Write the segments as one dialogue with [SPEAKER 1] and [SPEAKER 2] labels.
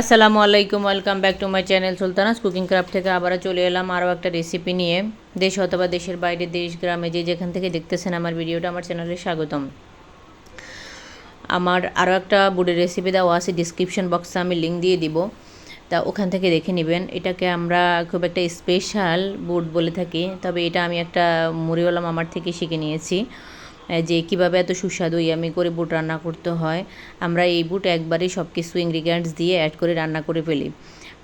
[SPEAKER 1] আসসালামু আলাইকুম, welcome back to my channel Sultana's cooking craft থেকে আবারও চলে এলাম আরও একটা রেসিপি নিয়ে। দেশ অথবা দেশের বাইরে, দেশ, গ্রামে যে যেখান থেকে দেখতেছেন আমার ভিডিওটা, আমার চ্যানেলে স্বাগতম। আমার আরও একটা বুডের রেসিপি দেওয়া আছে ডিসক্রিপশন বক্সে আমি লিঙ্ক দিয়ে দিব। তা ওখান থেকে দেখে নেবেন। এটাকে আমরা খুব একটা স্পেশাল বুট বলে থাকি, তবে এটা আমি একটা মুড়িওয়ালা মামার থেকে শিখে নিয়েছি। যে কীভাবে এত সুস্বাদু ইয়ামি করে বুট রান্না করতে হয়, আমরা এই বুট একবারেই সব কিছু ইনগ্রিডিয়েন্টস দিয়ে অ্যাড করে রান্না করে ফেলি।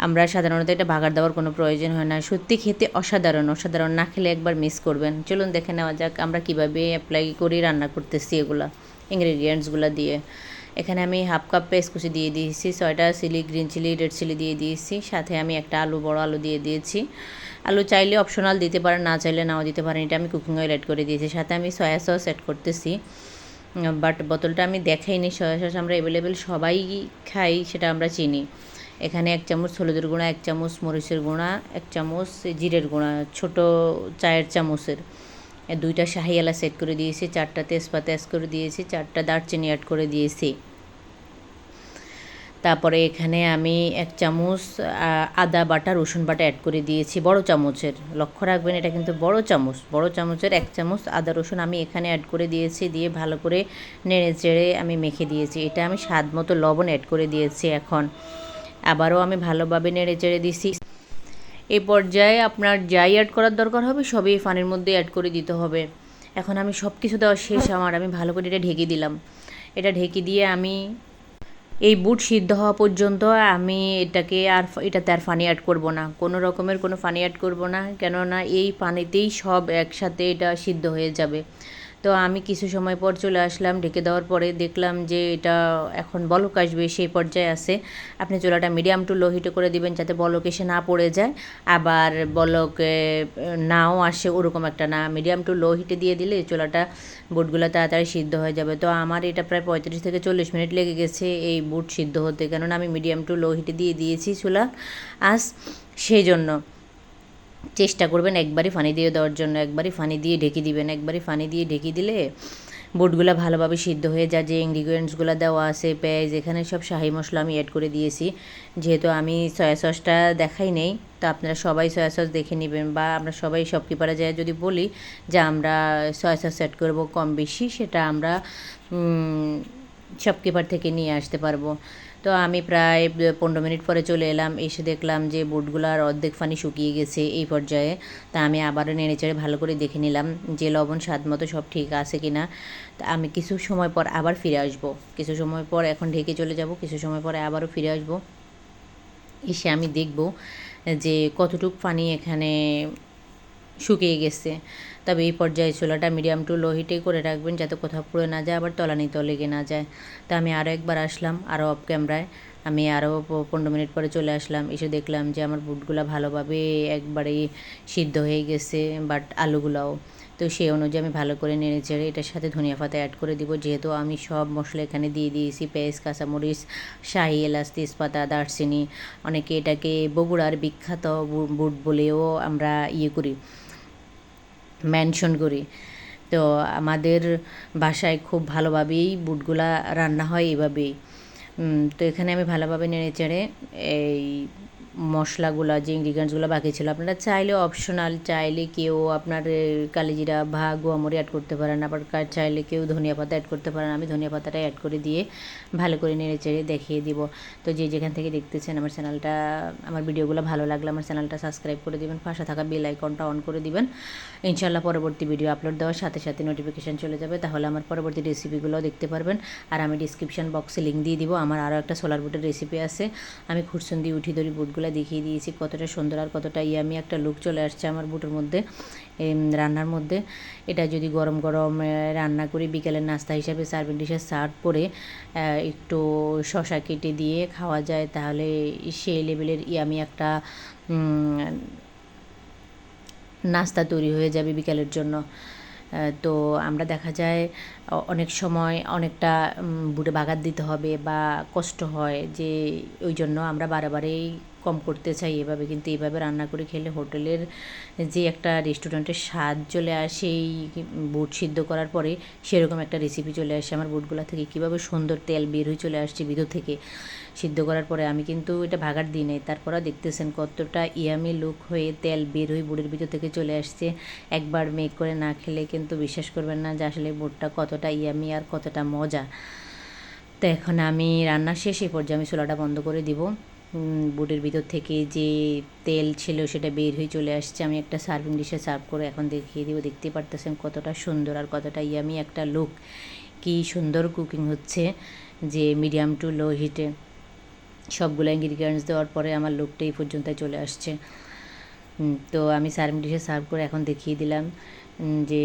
[SPEAKER 1] আমরা সাধারণত এটা ভাগার দেওয়ার কোনো প্রয়োজন হয় না। সত্যি খেতে অসাধারণ অসাধারণ না খেলে একবার মিস করবেন। চলুন দেখে নেওয়া যাক আমরা কীভাবে অ্যাপ্লাই করে রান্না করতেছি এগুলা ইনগ্রিডিয়েন্টসগুলো দিয়ে। এখানে আমি হাফ কাপ পেস্ট কুচি দিয়ে দিয়েছি, ছয়টা chilli green chilli red chilli দিয়ে দিয়েছি, সাথে আমি একটা আলু, বড় আলু দিয়ে দিয়েছি। আলু চাইলে অপশনাল দিতে পারেন, না চাইলে নাও দিতে পারেন, এটা আমি কুকিং অয়েল অ্যাড করে দিয়েছি, সাথে আমি সয়া সস অ্যাড করতেছি। বাট বোতলটা আমি দেখাইনি সয়া সস আমরা অ্যাভেলেবেল সবাই খাই, সেটা আমরা চিনি। এখানে এক চামচ হলুদের গুঁড়া, এক চামচ মরিচের গুঁড়া, এক চামচ জিরের গুঁড়া, ছোট চায়ের চামচের। দুইটা শাহি এলা সেট করে দিয়েছি, চারটা তেজপাতা অ্যাড করে দিয়েছি, চারটা দারচিনি অ্যাড করে দিয়েছি। তারপরে এখানে আমি এক চামচ আদা বাটা, রসুন বাটা অ্যাড করে দিয়েছি, বড় চামচের। লক্ষ্য রাখবেন, এটা কিন্তু বড় চামচ, বড় চামচের এক চামচ আদা, রসুন আমি এখানে অ্যাড করে দিয়েছি, দিয়ে ভালো করে নেড়ে চেড়ে আমি মেখে দিয়েছি। এটা আমি স্বাদ মতো লবণ অ্যাড করে দিয়েছি এখন। আবারও আমি ভালোভাবে নেড়ে চেড়ে দিছি। এই পর্যায়ে আপনার যাই অ্যাড করার দরকার হবে, সবই ফানির মধ্যে অ্যাড করে দিতে হবে। এখন আমি সব কিছু দেওয়া শেষ, আমার, আমি ভালো করে এটা ঢেকে দিলাম। এটা ঢেকে দিয়ে আমি এই বুট সিদ্ধ হওয়া পর্যন্ত আমি এটাকে আর এটাতে আর ফানি অ্যাড করব না। কোনো রকমের কোনো ফানি অ্যাড করব না, কেননা এই পানিতেই সব একসাথে এটা সিদ্ধ হয়ে যাবে। তো আমি কিছু সময় পর চলে আসলাম, ঢেকে দেওয়ার পরে দেখলাম যে এটা এখন বলক আসবে, সেই পর্যায়ে আছে। আপনি চুলাটা মিডিয়াম টু লো হিটে করে দিবেন যাতে বলক এসে না পড়ে যায়। আবার বলক নাও আসে ওরকম একটা না। মিডিয়াম টু লো হিটে দিয়ে দিলে চুলাটা, বুটগুলো তাড়াতাড়ি সিদ্ধ হয়ে যাবে। তো আমার এটা প্রায় পঁয়ত্রিশ থেকে চল্লিশ মিনিট লেগে গেছে এই বুট সিদ্ধ হতে। কেননা আমি মিডিয়াম টু লো হিটে দিয়ে দিয়েছি চুলা আজ, সেই জন্য। চেষ্টা করবেন একবারই ফানি দিয়ে দেওয়ার জন্য, একবারই ফানি দিয়ে ঢেকে দিবেন, একবারই ফানি দিয়ে ঢেকে দিলে বুটগুলো ভালোভাবে সিদ্ধ হয়ে যায়, যে ইনগ্রিডিয়েন্টসগুলো দেওয়া আছে, পেঁয়াজ, এখানে সব শাহি মশলা আমি অ্যাড করে দিয়েছি। যেহেতু আমি সয়া সসটা দেখাই নেই, তো আপনারা সবাই সয়া সস দেখে নেবেন বা আমরা সবাই সব শপকিপারে যায় যদি বলি যে আমরা সয়া সস অ্যাড করব কম বেশি, সেটা আমরা শপকিপার থেকে নিয়ে আসতে পারব। তো আমি প্রায় পনেরো মিনিট পরে চলে এলাম, এসে দেখলাম যে বুটগুলার অর্ধেক ফানি শুকিয়ে গেছে এই পর্যায়ে। তা আমি আবারও নেড়ে চেড়ে ভালো করে দেখে নিলাম যে লবণ স্বাদ মতো সব ঠিক আছে কি না তা আমি কিছু সময় পর আবার ফিরে আসব। কিছু সময় পর এখন ঢেকে চলে যাব, কিছু সময় পরে আবারও ফিরে আসব। এসে আমি দেখব যে কতটুক পানি এখানে শুকিয়ে গেছে। তবে এই পর্যায়ে চুলাটা মিডিয়াম টু লো হিটে করে রাখবেন যাতে কোথাও পুড়ে না যায়, আবার তলানিতে লেগে না যায়। তা আমি আরও একবার আসলাম আরও অফ ক্যামেরায় আমি আরও পনেরো মিনিট পরে চলে আসলাম, এসে দেখলাম যে আমার বুটগুলো ভালোভাবে একবারেই সিদ্ধ হয়ে গেছে বাট আলুগুলাও। তো সেই অনুযায়ী আমি ভালো করে নেড়ে চেড়ে এটার সাথে ধনিয়া পাতা অ্যাড করে দিব। যেহেতু আমি সব মশলা এখানে দিয়ে দিয়েছি, পেঁয়াজ, কাঁচামরিচ, শাহি, এলাচ, তেজপাতা, দারচিনি, অনেকে এটাকে বগুড়ার বিখ্যাত বুট বলেও আমরা ইয়ে করি। মেনশন করি। তো আমাদের বাসায় খুব ভালোভাবেই বুটগুলা রান্না হয় এভাবেই। তো এখানে আমি ভালোভাবে নেড়ে চেড়ে এই মশলাগুলো, যে ইনগ্রিডিয়েন্টসগুলো বাকি ছিল, আপনারা চাইলে অপশনাল চাইলে কেউ আপনার কালিজিরা ভা গোয়ামরি অ্যাড করতে পারেন, আবার চাইলে কেউ ধনিয়া পাতা অ্যাড করতে পারেন, আমি ধনিয়া পাতাটা অ্যাড করে দিয়ে ভালো করে নেড়ে চেড়ে দেখিয়ে দিব। তো যে যেখান থেকে দেখতেছেন আমার চ্যানেলটা আমার ভিডিওগুলো ভালো লাগলে আমার চ্যানেলটা সাবস্ক্রাইব করে দিবেন, পাশে থাকা বেল আইকনটা অন করে দিবেন। ইনশাল্লাহ পরবর্তী ভিডিও আপলোড দেওয়ার সাথে সাথে নোটিফিকেশান চলে যাবে, তাহলে আমার পরবর্তী রেসিপিগুলো দেখতে পারবেন। আর আমি ডিসক্রিপশান বক্সে লিঙ্ক দিয়ে দিব, আমার আরও একটা সোলার বুটের রেসিপি আছে। আমি খুরসুন্দি উঠি ধরি বুটগুলো দেখিয়ে দিয়েছি কতটা সুন্দর আর কতটা ইয়ামি একটা লুক চলে আসছে আমার বুটের মধ্যে রান্নার মধ্যে। এটা যদি গরম গরম রান্না করি, বিকেলের নাস্তা হিসাবে সার্ভিং ডিশে সার্ভ করে একটু শশা কেটে দিয়ে খাওয়া যায়, তাহলে সেই লেভেলের ইয়ামি একটা নাস্তা তৈরি হয়ে যাবে বিকেলের জন্য। তো আমরা দেখা যায় অনেক সময় অনেকটা বুটে বাগাত দিতে হবে বা কষ্ট হয় যে, ওই জন্য আমরা বারে বারেই কম করতে চাই এভাবে, কিন্তু এভাবে রান্না করে খেলে হোটেলের যে একটা রেস্টুরেন্টের স্বাদ চলে আসে, এই বুট সিদ্ধ করার পরে সেরকম একটা রেসিপি চলে আসে। আমার বুটগুলা থেকে কীভাবে সুন্দর তেল বের হয়ে চলে আসছে ভিতর থেকে সিদ্ধ করার পরে আমি কিন্তু এটা ভাগার দিই নাই। তারপরে দেখতেছেন কতটা ইয়ামি লুক হয়ে তেল বের হয়ে বুটের ভিতর থেকে চলে আসছে। একবার মেক করে না খেলে কিন্তু বিশ্বাস করবেন না যে আসলে বুটটা কতটা ইয়ামি আর কতটা মজা। তো এখন আমি রান্না শেষ এই পর্যায়ে আমি চুলাটা বন্ধ করে দিব। বুটের ভিতর থেকে যে তেল ছিল সেটা বের হয়ে চলে আসছে। আমি একটা সার্ভিং ডিশে সার্ভ করে এখন দেখিয়ে দিব। দেখতে পারতেছেন কতটা সুন্দর আর কতটা ইয়ামি একটা লুক। কি সুন্দর কুকিং হচ্ছে যে মিডিয়াম টু লো হিটে। সবগুলো ইনগ্রিডিয়েন্টস দেওয়ার পরে আমার লুকটা এই পর্যন্ত চলে আসছে। তো আমি সার্ভিং ডিশে সার্ভ করে এখন দেখিয়ে দিলাম যে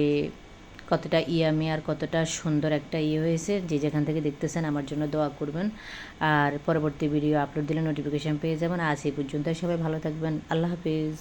[SPEAKER 1] কতটা ইয়ামি আর কতটা সুন্দর একটা ইয়ে হয়েছে, যে যেখান থেকে দেখতেছেন আমার জন্য দোয়া করবেন। আর পরবর্তী ভিডিও আপলোড দিলে নোটিফিকেশান পেয়ে যাবেন। আজ এই পর্যন্ত সবাই ভালো থাকবেন। আল্লাহ হাফিজ।